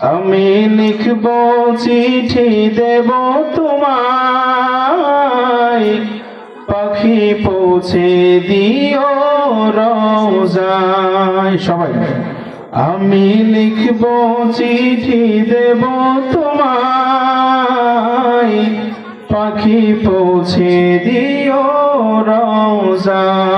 আমি লিখব চিঠি দেব তোমায়। পাখি পৌঁছে দিও রোজায় সবাই। আমি লিখব চিঠি দেব তোমায়। পাখি পৌঁছে দিও রোজায়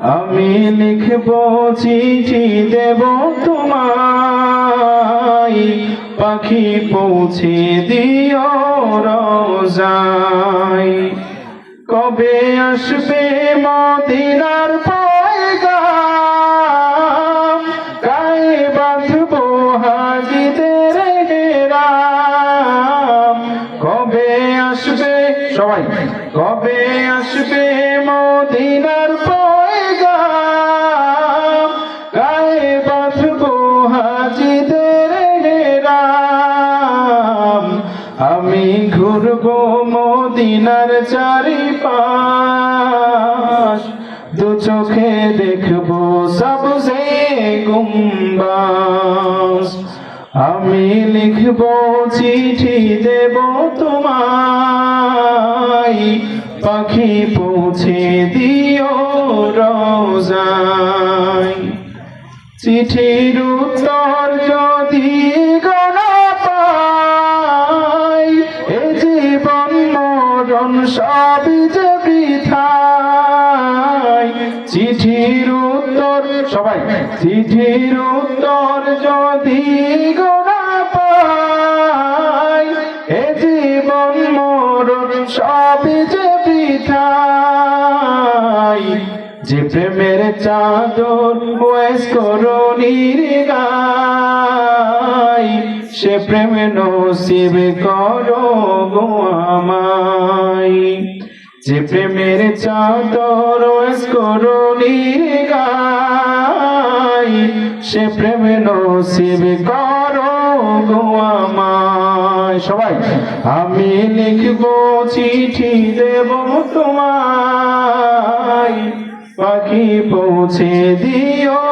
আমি লিখব চিঠি দেব তোমায়। পাখি পৌঁছে দিও রোজায়। কবে আসবে মদিনার কবে আসবে মদিনার পয়গাম? ঘুরব মদিনার চারিপাশ, দু চোখে দেখব সবসে গুম্বাস। আমি লিখব, চিঠি দেব তোমায়, পাখি পৌঁছে দিও রোজায়। চিঠির উত্তর যদি মরণ সবই যে বৃথায় চিঠির উত্তর, সবাই, চিঠির উত্তর যদি গণা পাই, এ জীবন মরণ সবই যে বৃথায় যে প্রেমের চাদর ওয়েস করণীর গাই সে প্রেম নসিব করো গো। যে প্রেমের চাদর করণীর গাই সে প্রেম নসিব করো গো সবাই, আমি লিখব চিঠি দেব তোমায়। পাখি পৌঁছে দিও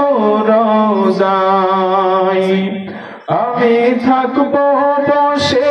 রোজায়। আমি থাকব বসে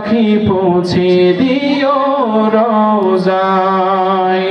পাখি পৌঁছে দিও রোজায়